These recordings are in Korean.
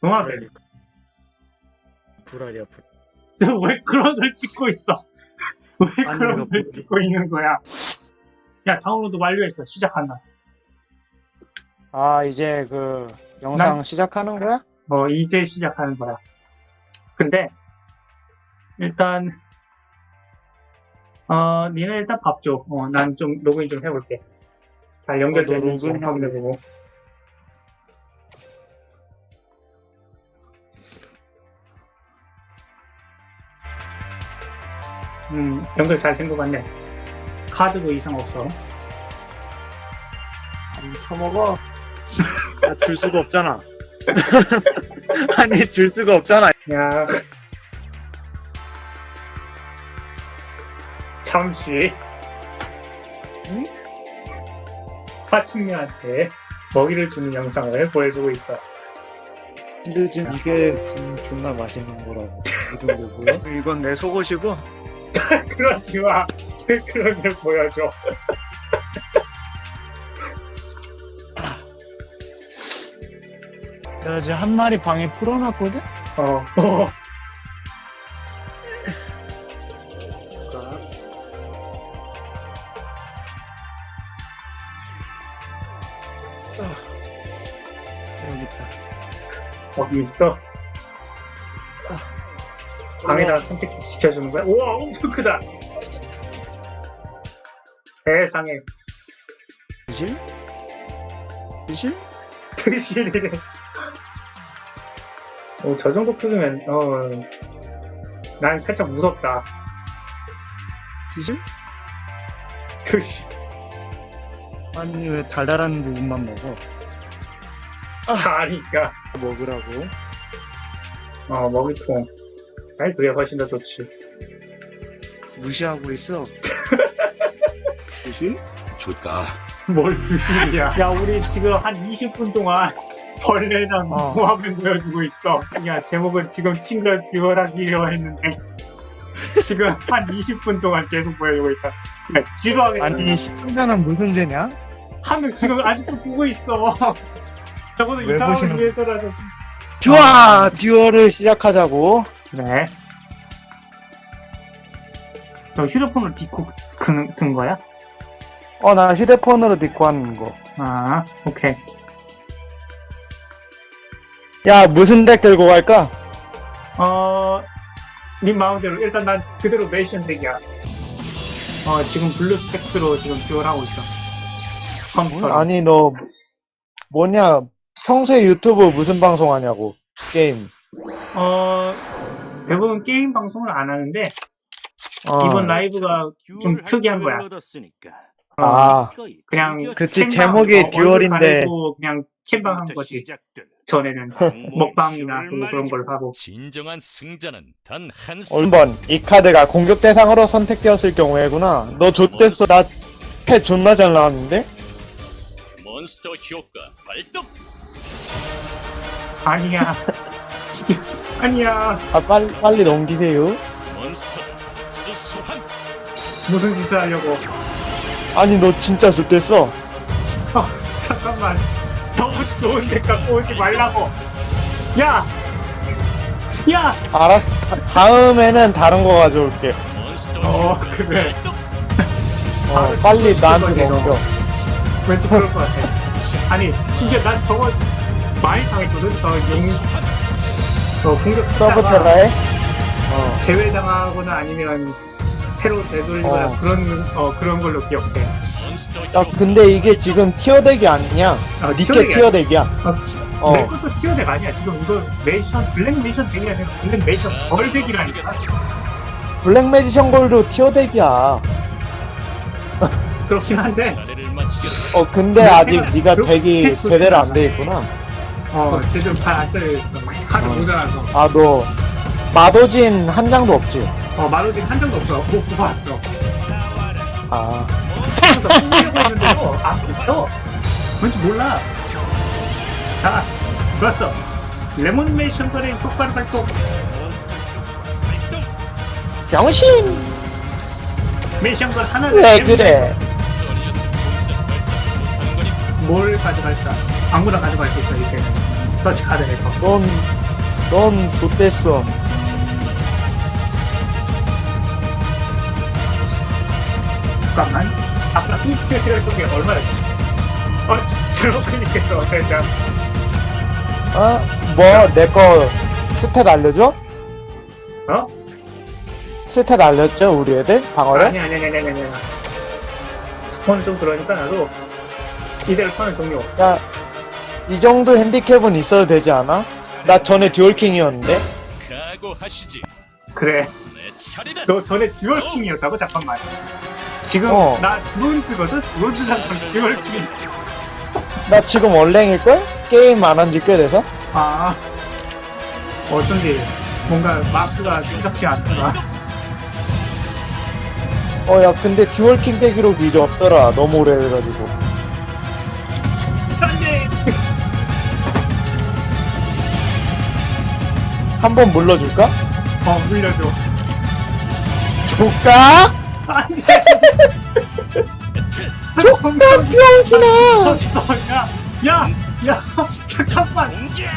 동화를. 불알이야 불. 왜 그런 걸 찍고 있어? 왜 아니, 그런 걸 뭐지? 찍고 있는 거야? 야, 다운로드 완료했어. 시작한다. 아, 이제 그 영상 난- 시작하는 거야? 어, 이제 시작하는 거야. 근데, 일단, 어, 니네 일단 밥 줘. 어, 난 좀 로그인 좀 해볼게. 잘 연결되는지 어, 너 로그인 확인해보고. 음, 연결 잘 된 것 같네. 카드도 이상 없어. 안 처먹어. 아, 줄 수가 없잖아. 아니, 줄 수가 없잖아. 야. 잠시. 파충류한테 먹이를 주는 영상을 보여주고 있어. 근데 지금 이게 좀 존나 맛있는 거라고. 이건 내 속옷이고. 그러지 마. 그런 걸 보여줘. 내가 지금 한 마리 방에 풀어놨거든? 어. 어. 여기 있다. 거기 있어. 방에다가 산책 시켜주는 거야? 우와, 엄청 크다. 세상에. 드실? 드실? 드시리래. 어, 저 정도 크기면, 어, 난 살짝 무섭다. 드실? 드시. 아니, 왜 달달한 부분만 먹어? 아니까. 먹으라고. 어, 먹이통. 아이, 그게 훨씬 더 좋지. 무시하고 있어. 드실? 줄까? 뭘 드시리야. 야, 우리 지금 한 20분 동안 벌레랑 어. 모함을 보여주고 있어. 야, 제목은 지금 싱글 듀얼하기로 했는데. 지금 한 20분 동안 계속 보여주고 있다. 야, 지루하게. 아니, 시청자는 무슨 죄냐? 하면 지금 아직도 보고 있어. 저거는 이왜 상황을 보시는 위해서라도 좀. 좋아! 듀얼을 시작하자고. 그래. 너 휴대폰을 디코 큰, 든 거야? 어, 나 휴대폰으로 듣고 하는 거. 아, 오케이. 야, 무슨 덱 들고 갈까? 어, 네 마음대로. 일단 난 그대로 메이션 덱이야. 어, 지금 블루 스펙스로 지금 듀얼하고 있어. 컴퓨터. 아니, 너, 뭐냐, 평소에 유튜브 무슨 방송 하냐고. 게임. 어, 대부분 게임 방송을 안 하는데, 어. 이번 라이브가 좀 특이한 거야. 어, 아, 그냥 그치, 제목이 어, 듀얼인데. 그냥 캠방 한 거지. 전에는 먹방이나 또 그런 걸 하고. 진정한 승자는 단한 얼번 이 카드가 공격 대상으로 선택되었을 경우에구나. 너 좆됐어. 나패 존나 잘 나왔는데? 몬스터 효과 발동. 아니야. 아니야. 아, 빨리, 빨리 넘기세요. 몬스터 특수 소환. 무슨 짓을 하려고. 아니, 너 진짜 좆됐어. 어, 잠깐만. 너무 좋은 데 갖고 오지 말라고. 야! 야! 알았어. 다- 다음에는 다른 거 가져올게. 몬스터 어, 그래. 발동. 어, 아, 빨리 나한테. 넘겨. 왠지 그럴 것 같아. 아니, 심지어 난 저거 많이 당했거든. 저 용, 소환. 어, 공격 서브 테라에? 어. 제외당하거나 아니면 패로 되돌리거나 어. 그런, 어, 그런 걸로 기억해. 몬스터 야, 효과 근데 이게 지금 티어덱이 아니냐? 아, 티어덱이 티어덱이야. 어. 내 것도 티어덱 아니야. 지금 이거 메이션, 블랙 메이션 덱이 아니라 블랙 메이션 벌 덱이라니까. 블랙 매지션 골도 티어덱이야. 그렇긴 한데. 어, 근데 아직 네가 덱이 제대로 안 돼 있구나. 어, 제대로 잘안 짜여있어. 카드 어. 모자라서. 아, 너 마도진 한 장도 없지? 어, 마루진 한 장도 없어. 못 뽑았어. 아, 그래서 뽑으려고 했는데도 안 뽑혀. 왠지 몰라. 자, 좋았어. 레몬 메이션 거리 효과를 발동. 병신! 메이션 걸 하나를 왜 그래? 뭘 가져갈까? 아무나 가져갈 수 있어, 이렇게. 서치 카드 해서. 넌, 넌 좆됐어. 잠깐만. 아까 스위트를 쏜게 얼마였지? 어, 클릭했어, 진짜. 어? 뭐, 내 거 스탯 알려줘? 어? 스탯 알렸죠, 우리 애들? 방어를? 아니, 아니, 아니, 아니, 아니, 아니. 스폰 좀 그러니까 나도 이대로 턴은 종료. 야, 이 정도 핸디캡은 있어도 되지 않아? 나 전에 듀얼킹이었는데? 각오하시지. 그래. 내 차례다. 너 전에 듀얼킹이었다고? 잠깐만. 지금 어. 나 브론즈거든? 브론즈 상품 듀얼킹. 나 지금 원랭일걸? 게임 안 한 지 꽤 돼서? 아. 어쩐지 뭔가 마스가 심상치 않더라. 어, 야, 근데 듀얼킹 때 기록이 이제 없더라. 너무 오래돼가지고. 한번 물러줄까? 어, 물려줘. 줄까? 안 돼! 줄까, 병신아! 졌어, 야! 야! 야! 잠깐만!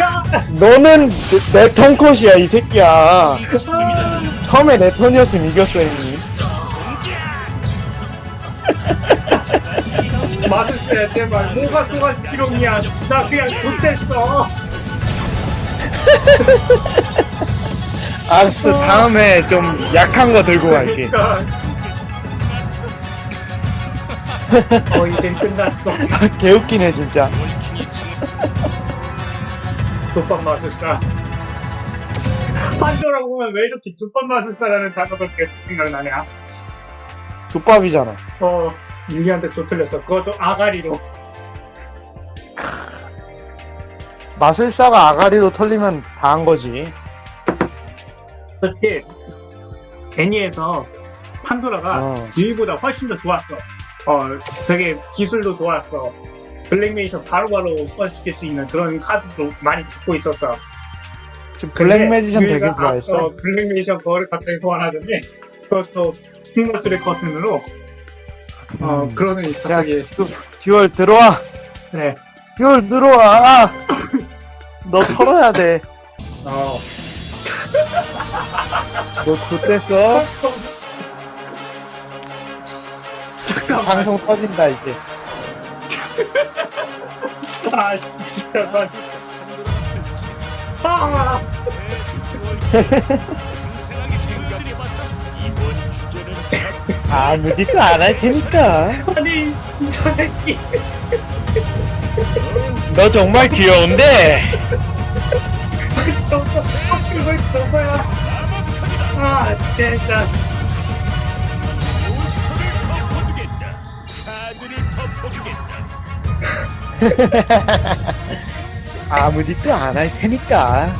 야! 너는 내, 내 턴컷이야, 이 새끼야. 아, 처음에 내 턴이었으면 이겼어, 이미. 마술사야, 제발. 뭐가 소가 기록이야. 나 그냥 좋댔어. 알았어, 다음에 좀 약한 거 들고 갈게. 그러니까. 어, 이젠 끝났어. 개웃기네, 진짜. 족밥 마술사. 판도라 보면 왜 이렇게 족밥 마술사라는 단어가 계속 생각나냐? 족밥이잖아. 어, 릴리한테 조 틀렸어. 그것도 아가리로. 마술사가 아가리로 털리면 다 한 거지. 솔직히, 애니에서 판도라가 어. 유이보다 훨씬 더 좋았어. 어, 되게 기술도 좋았어. 블랙메이션 바로바로 소환시킬 수 있는 그런 카드도 많이 갖고 있었어. 지금 블랙 근데 매지션 되게 유이가 좋아했어. 앞서 블랙메이션 거를 갑자기 소환하더니 그것도 흑마술의 커튼으로 어 음. 야, 갑자기 듀얼 들어와. 그래 듀얼 들어와. 너 털어야 돼. 어 너 좋댔어. 잠깐만 방송 터진다, 이제. 아 씨 잠깐만 아 맞춰서 이번 주제는 아무 짓도 안 할 테니까. 아니 저 새끼 너 정말 귀여운데. 그걸 저거야 아 진짜. 아무 짓도 안 할 테니까.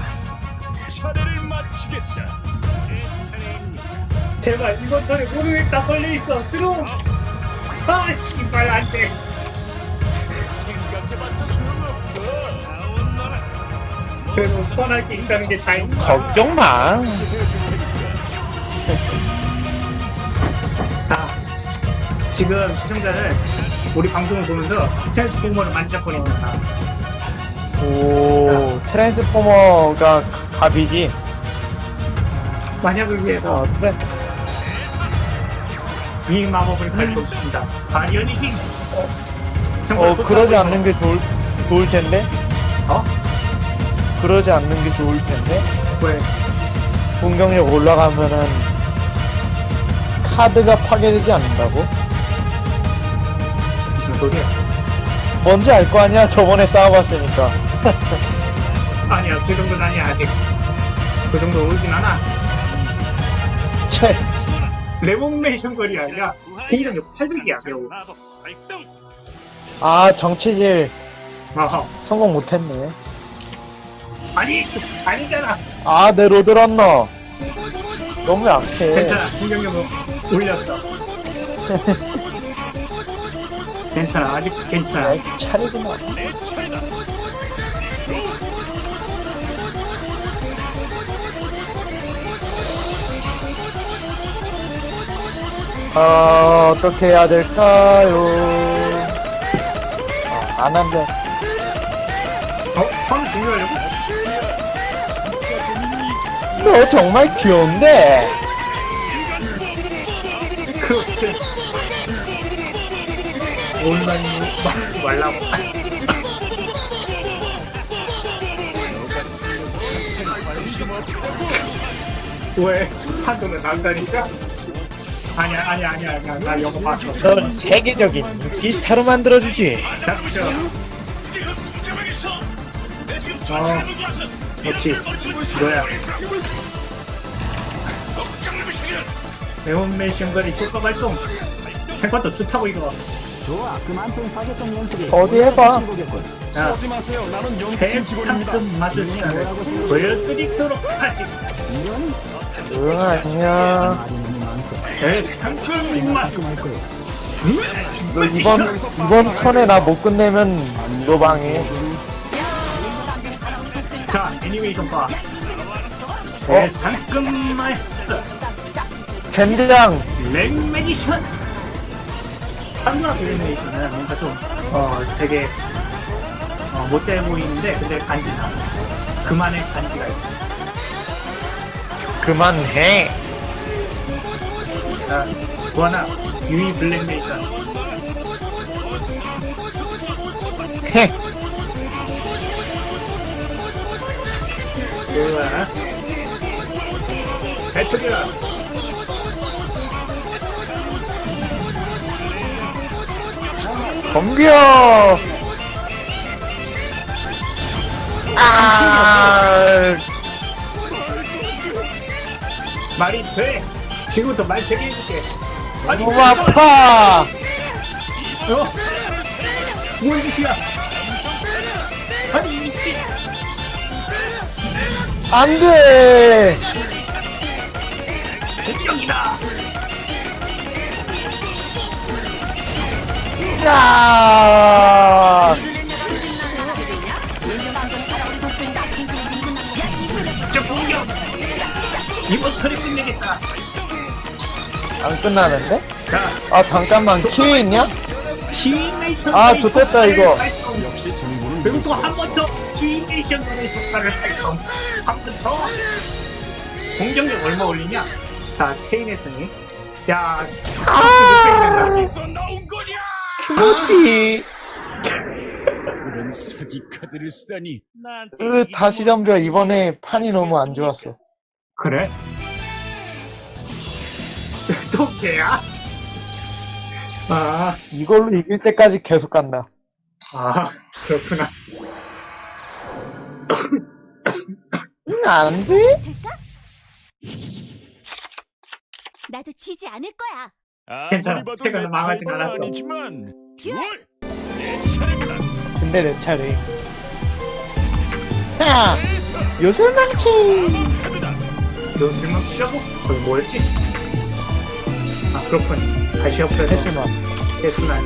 차례를 마치겠다. 제발 이번 턴에 모르겠 다 걸려 있어 들어 아 씨발 안 돼 생각해봤자 소용없어. 나온 나라. 그래도 소환할 게 있다는 게 다행이다 걱정 마. 아, 지금 시청자는 우리 방송을 보면서 트랜스포머를 만지작거리는 거다. 오, 트랜스포머가 가- 갑이지. 만약을 위해서 어, 트랜, 이 마법을 발동시킨다. 바리언의 힘. 어, 어, 그러지. 않는 게 좋을, 좋을 텐데? 어? 그러지 않는 게 좋을 텐데? 왜? 공격력 올라가면은 카드가 파괴되지 않는다고? 무슨 소리야? 뭔지 알 거 아니야? 저번에 싸워봤으니까. 아니야, 그 정도는 아니야, 아직. 그 정도 오진 않아. 채. 레몬메이션 거리 아니라 공격력 800이야, 매우. 마법 발동. 아, 정치질 어허. 성공 못했네. 아니, 아니잖아. 아, 내 로드런너. 너무 약해. 괜찮아, 공격력 올렸어. 괜찮아, 아직 괜찮아. 야, 차례구나. 내 차례다. 아, 어떻게 해야 될까요? 아, 안 한대. 어? 턴 죽여려고? 너 정말 귀여운데? 그렇게 온라인 말하지 말라고 왜? 한도는 남자니까? 아니야 아니야 아니야 아니야 나 영어 봤어. 넌 세계적인 인기스타로 만들어주지. 닥쳐 어 역시 너야. 매운메이션 거리 효과 발동. 생각보다 좋다고 이거. 좋아, 연습이. 어디 해봐. 야 마세요. 나는 영국 대상금 맞을 시간을 보여드리도록 하지. 응, 아니야. 말이 너무 많고 대상금 맛 깔끔할 거야. 너 이번, 이번 턴에 나 못 끝내면 너 방해. 자 애니메이션 봐 대상금 맛있어 젠장! 렉 매지션 한국어 애니메이션은 뭔가 좀 어, 되게 어, 못돼 보이는데 근데 간지나 그만의 간지가 있어 그만해. 자 구하나 유이 블랙메이션. 헤. 좋아 배틀이야. 덤벼! 아, 말이 돼 지금부터 말 되게 해줄게 아니 너무 아파! 어? 뭔 짓이야 아니 이 미친 안 돼! 공격이다 야! 끝나는데? 자 아, 잠깐만, 키위 있냐? 아, 좋겠다, 이거. 그리고 또 한 번더 키메이션 효과를 발동 한번더 공격력 얼마 올리냐 자 체인의 승리 야 아~ 어디서 나온 거냐? 어디? 그런 사기 카드를 쓰다니. 나한테 으, 다시 덤벼. 이번에 판이 너무 안 좋았어. 그래? 또 걔야? 아, 이걸로 이길 때까지 계속 간다. 아, 그렇구나. 응, 안 돼? 나도 지지 않을 거야. 괜찮아. 태그는 내 망하진 않았어. 아니지만. 뭘? 내 차례다. 근데 내 차례. 야! 요술 망치! 카드다. 요술만 치라고? 거기 뭐였지? 아, 그렇군. 다시 옆에서 테스마. 대순환.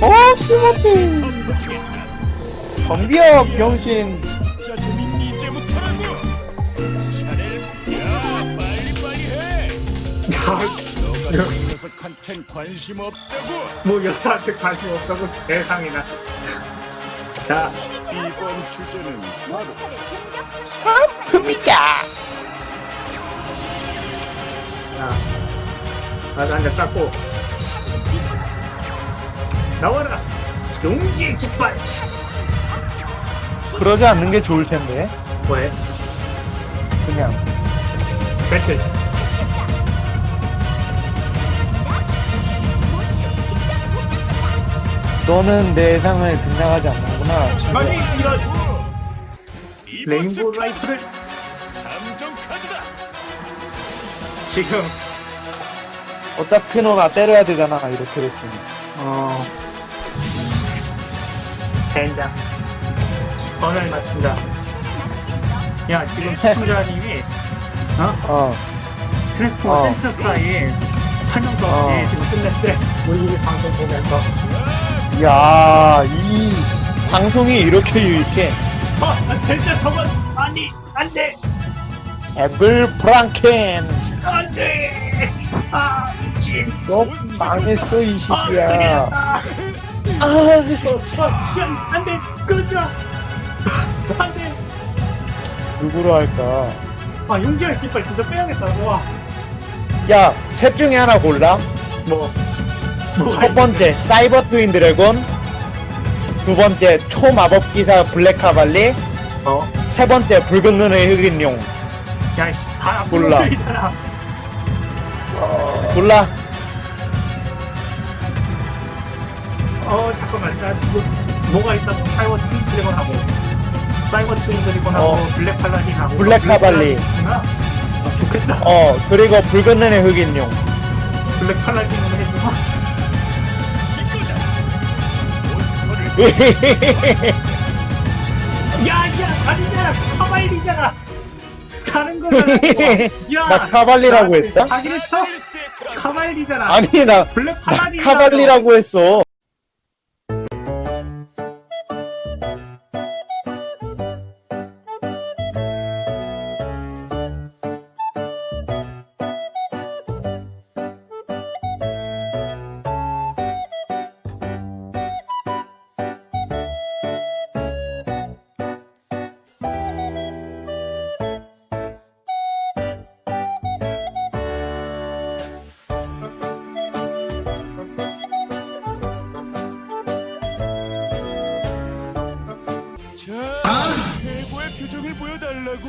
어! 덮어주겠다. 덤벼, 병신! 진짜 재밌니 이제부터라고. 차례를. 야 빨리 빨리 해. 야, 너가 이 녀석한텐 관심 없다고. 뭐 여자한테 관심 없다고 세상이나. 자, 이번 주제는 바로. 뭡니까? 나도 한잔 닦고. 나와라! 용기의 깃발! 그러지 않는 게 좋을 텐데. 뭐해? 그냥. 배틀. 너는 내 예상을 등장하지 않는구나. 아니, 이런 레인보우 라이프를 감정 카드다. 지금, 어차피 너나 때려야 되잖아. 이렇게 됐으니. 어, 젠장. 언어를 맞춘다. 야, 지금 시청자님이, 어? 어. 트랜스포머 어. 센트럴 프라이 설명서 없이 어. 지금 끝냈대. 우리 방송 보면서. 야, 이 방송이 이렇게 유익해. 어, 나 진짜 저건, 아니, 안 돼! 애플 프랑켄. 안 돼! 아. 너 망했어, 이 아, 새끼야. 큰일났다. 아, 어, 어, 시안, 안 돼! 끊어줘! 안돼 누구로 할까? 아 용기의 깃발 진짜 빼야겠다 와 야, 셋 중에 하나 골라. 뭐 뭐가 첫 번째, 사이버 트윈 드래곤. 두 번째, 초마법 기사 블랙 카발리. 어? 세 번째, 붉은 눈의 흑인 용. 야이씨 다 몰라. 불러들이잖아 골라. 어 잠깐만. 나 지금 뭐가 있다고 사이버 트윈 드래곤하고 사이버 트윈 드래곤하고 어. 블랙 팔라딘하고. 블랙 카발리. 아, 좋겠다. 어, 그리고 붉은 눈의 흑인 용. 블랙 팔라딘으로 해주마. 몬스터를 야야 아니잖아. 카바일이잖아 다른 야나 카발리라고 했다? 자기를 쳐? 카바일이잖아. 아니, 나, 블랙 팔라딘 카발리라고 했어. 표정을 보여달라고.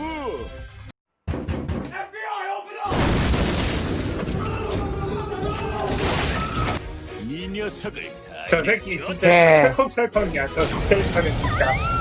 이 녀석을 다 저 새끼 진짜 네. 철컹철컹이야 저 캐릭터는 진짜